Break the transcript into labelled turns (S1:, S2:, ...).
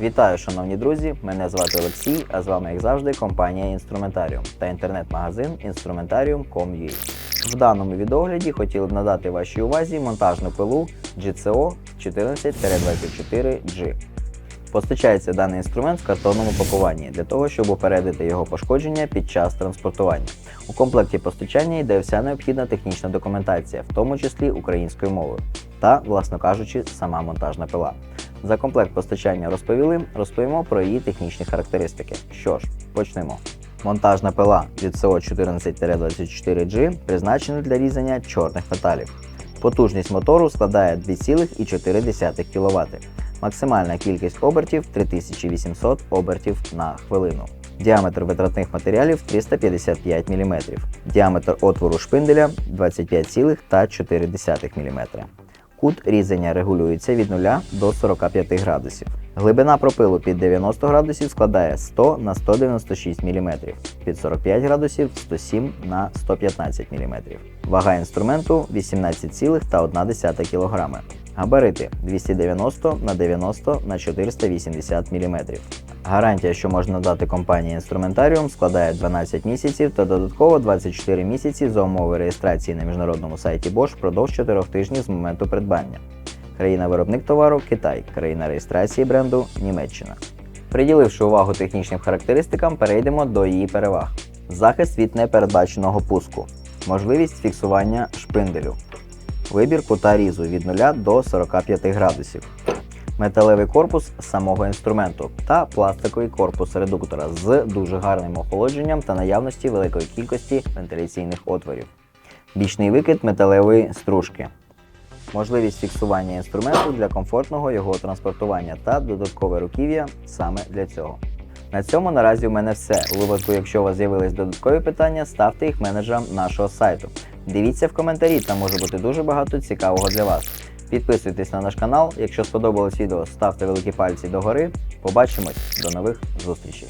S1: Вітаю, шановні друзі! Мене звати Олексій, а з вами, як завжди, компанія Інструментаріум та інтернет-магазин Instrumentarium.com.ua. В даному відогляді хотіли б надати вашій увазі монтажну пилу GCO 14-24G. Постачається даний інструмент в картонному пакуванні для того, щоб упередити його пошкодження під час транспортування. У комплекті постачання йде вся необхідна технічна документація, в тому числі українською мовою, та, власно кажучи, сама монтажна пила. За комплект постачання розповіли, розповімо про її технічні характеристики. Що ж, почнемо. Монтажна пила від CO 14-24G призначена для різання чорних металів. Потужність мотору складає 2,4 кВт. Максимальна кількість обертів 3800 обертів на хвилину. Діаметр витратних матеріалів 355 мм. Діаметр отвору шпинделя 25,4 мм. Кут різання регулюється від 0 до 45 градусів. Глибина пропилу під 90 градусів складає 100 на 196 мм, під 45 градусів 107 на 115 мм. Вага інструменту 18,1 кг. Габарити 290 на 90 на 480 мм. Гарантія, що можна дати компанії інструментаріум, складає 12 місяців та додатково 24 місяці за умови реєстрації на міжнародному сайті Bosch впродовж 4 тижнів з моменту придбання. Країна-виробник товару Китай, країна реєстрації бренду Німеччина. Приділивши увагу технічним характеристикам, перейдемо до її переваг. Захист від непередбаченого пуску, можливість фіксування шпинделю, вибір кута різу від 0 до 45 градусів, металевий корпус самого інструменту та пластиковий корпус редуктора з дуже гарним охолодженням та наявності великої кількості вентиляційних отворів, бічний викид металевої стружки, можливість фіксування інструменту для комфортного його транспортування та додаткове руків'я саме для цього. На цьому наразі в мене все. У випадку, якщо у вас з'явились додаткові питання, ставте їх менеджерам нашого сайту. Дивіться в коментарі, там може бути дуже багато цікавого для вас. Підписуйтесь на наш канал. Якщо сподобалось відео, ставте великі пальці догори. Побачимось, до нових зустрічей.